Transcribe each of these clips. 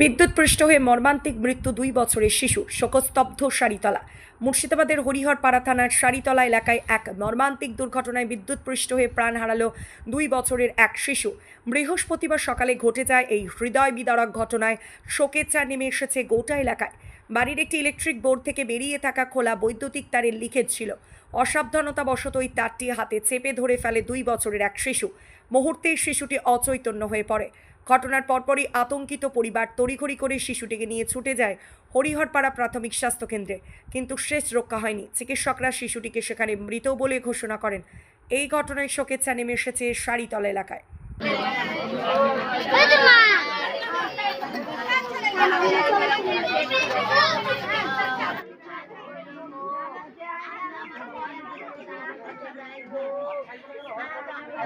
বিদ্যুৎপৃষ্ট হয়ে মর্মান্তিক মৃত্যু দুই বছরের শিশু শোকস্তব্ধ সারিতলা। মুর্শিদাবাদের হরিহরপাড়া থানার সারিতলা এলাকায় এক মর্মান্তিক দুর্ঘটনায় বিদ্যুৎপৃষ্ট হয়ে প্রাণ হারালো দুই বছরের এক শিশু। বৃহস্পতিবার সকালে ঘটে যায় এই হৃদয় বিদারক ঘটনায় শোকের চা নেমে এসেছে গোটা এলাকায়। বাড়ির একটি ইলেকট্রিক বোর্ড থেকে বেরিয়ে থাকা খোলা বৈদ্যুতিক তারের লিকেজ ছিল। অসাবধানতাবশত ওই তারটি হাতে চেপে ধরে ফেলে দুই বছরের এক শিশু। মুহূর্তেই শিশুটি অচৈতন্য হয়ে পড়ে। ঘটনার পরপরই আতঙ্কিত পরিবার তড়িঘড়ি করে শিশুটিকে নিয়ে ছুটে যায় হরিহরপাড়া প্রাথমিক স্বাস্থ্যকেন্দ্রে কিন্তু শেষ রক্ষা হয়নি চিকিৎসকরা শিশুটিকে সেখানে মৃত বলে ঘোষণা করেন এই ঘটনায় শোকের চা নেমে এসেছে সারিতলা এলাকায়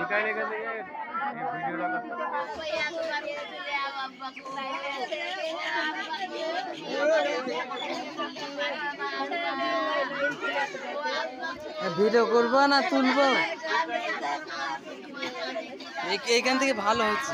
निकाय लेकर के ये वीडियो लगा ভিডিও করব না তুলবো? এই- এইখান থেকে ভালো হচ্ছে?